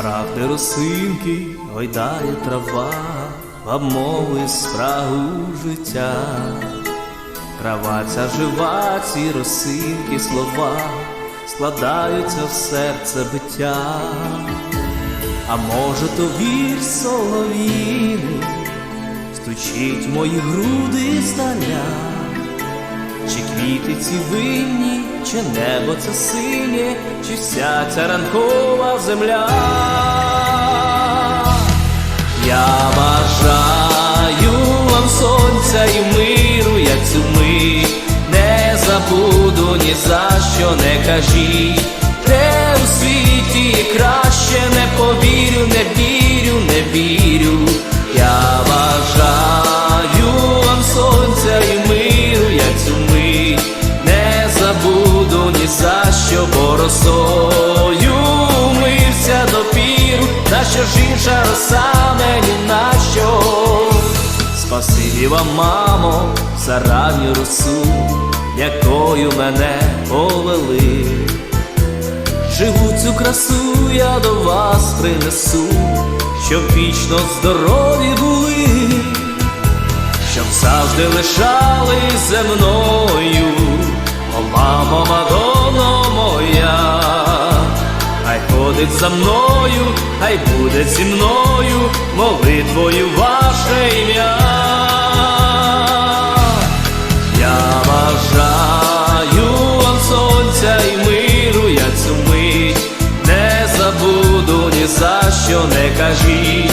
Співати росинки, гойдає трава, обмови спрагу життя. Трава ця жива, ці росинки слова складаються в серце биття. А може, то вір солов'їний стучить мої груди здаля, чи квіти ці винні, чи небо це синє, чи вся ця ранкова земля. Я бажаю вам сонця і миру, як цю мить. Не забуду ні за що не кажіть, де у світі краще не повірю, не вірю, що ж інша роса мені на що. Спасибі вам, мамо, за ранню росу, якою мене повели. Живу цю красу я до вас принесу, щоб вічно здорові були, щоб завжди лишались мною, ходить за мною, хай буде зі мною молитвою ваше ім'я. Я бажаю вам сонця і миру, я цю мить не забуду ні за що не кажіть,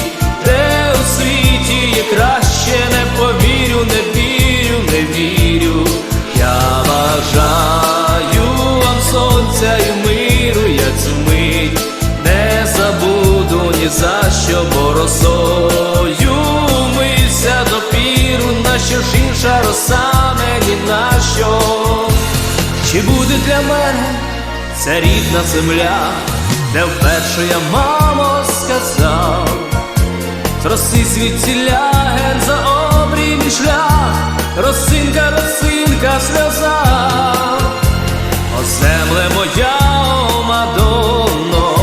для мене ця рідна земля, де вперше я мамо сказав, Троси звідсіля ген за обрій шлях, росинка, росинка, сльоза, о земле моя, о Мадонно,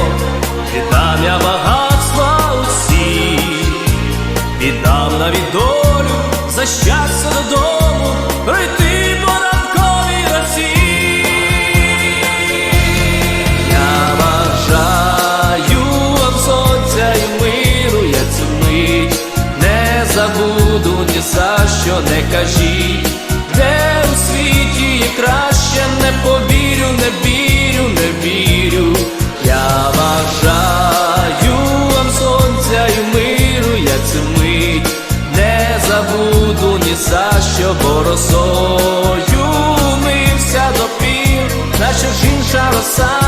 віддам я багатства усі, віддам навіть долю за щастя додому, пройти забуду ні за що не кажіть, де у світі є краще, не повірю, не вірю, не вірю. Я бажаю вам сонця і миру, я цю мить не забуду ні за що, бо росою мився допір, наче ж інша роса